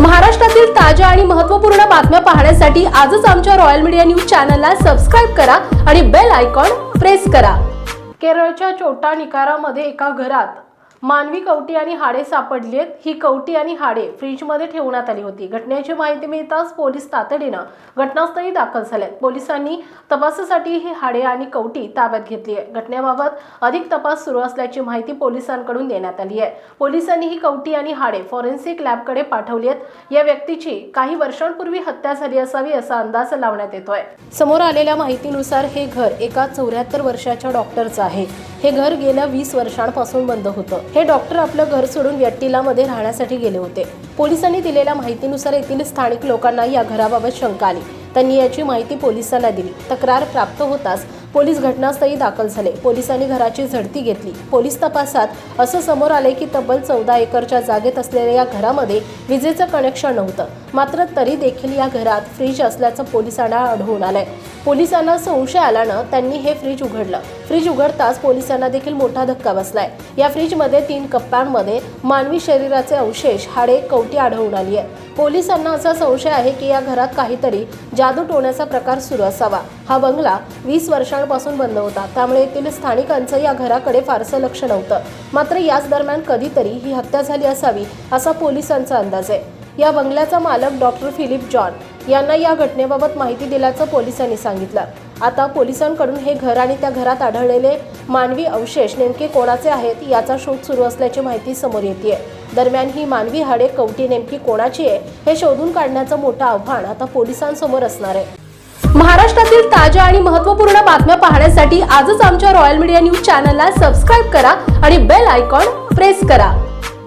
महाराष्ट्रातील ताज्या आणि महत्त्वपूर्ण बातम्या पाहण्यासाठी आजच आमच्या रॉयल मीडिया न्यूज चॅनलला सबस्क्राईब करा आणि बेल आयकॉन प्रेस करा. केरळच्या चोटा निकारामध्ये एका घरात मानवी कवटी आणि हाडे सापडली आहेत. ही कवटी आणि हाडे फ्रीजमध्ये ठेवण्यात आली होती. घटनेची माहिती मिळताच पोलीस तातडीनं घटनास्थळी दाखल झाल्यात पोलिसांनी तपासासाठी ही हाडे आणि कवटी ताब्यात घेतली आहे. घटनेबाबत अधिक तपास सुरू असल्याची माहिती पोलिसांकडून देण्यात आली आहे. पोलिसांनी ही कवटी आणि हाडे फॉरेन्सिक लॅबकडे पाठवली आहेत. या व्यक्तीची काही वर्षांपूर्वी हत्या झाली असावी असा अंदाज लावण्यात येतोय. समोर आलेल्या माहितीनुसार हे घर एका चौऱ्याहत्तर वर्षाच्या डॉक्टरचं आहे. हे घर गेल्या वीस वर्षांपासून बंद होतं. हे डॉक्टर आपलं घर सोडून यट्टीलामध्ये राहण्यासाठी गेले होते. पोलिसांनी दिलेल्या माहितीनुसार येथील स्थानिक लोकांना या घराबाबत शंका आली. त्यांनी याची माहिती पोलिसांना दिली. तक्रार प्राप्त होताच पोलीस घटनास्थळी दाखल झाले. पोलिसांनी घराची झडती घेतली. पोलीस तपासात असं समोर आले की तब्बल चौदा एकरच्या जागेत असलेल्या या घरामध्ये विजेचं कनेक्शन नव्हतं. मात्र तरी देखील या घरात फ्रीज असल्याचं पोलिसांना आढळून आलंय. पोलिसांना संशय आल्यानं त्यांनी हे फ्रीज उघडलं. फ्रीज उघडताच पोलिसांना देखील मोठा धक्का बसलाय. या फ्रीजमध्ये तीन कप्प्यांमध्ये मानवी शरीराचे अवशेष हाडे कवटी आढळून आली आहे पोलिसांना असा संशय आहे की या घरात काहीतरी जादू टोण्याचा प्रकार सुरू असावा. हा बंगला वीस वर्षांपासून बंद होता. त्यामुळे येथील स्थानिकांचं या घराकडे फारसं लक्ष नव्हतं. मात्र याच दरम्यान कधीतरी ही हत्या झाली असावी असा पोलिसांचा अंदाज आहे. या बंगल्याचा मालक डॉक्टर फिलिप जॉन यांना या घटनेबाबत माहिती दिल्याचं पोलिसांनी सांगितलं. आता पोलिसांकडून हे घर आणि त्या घरात आढळलेले मानवी अवशेष नेमके कोणाचे आहेत याचा शोध सुरू असल्याची माहिती समोर येते दरम्यान ही मानवी हाडे कवटी नेमकी कोणाची आहे हे शोधून काढण्याचं मोठं आव्हान आता पोलिसांसमोर असणार आहे. महाराष्ट्रातील ताज्या आणि महत्त्वपूर्ण बातम्या पाहण्यासाठी आजच आमच्या रॉयल मीडिया न्यूज चॅनलला सबस्क्राईब करा आणि बेल आयकॉन प्रेस करा.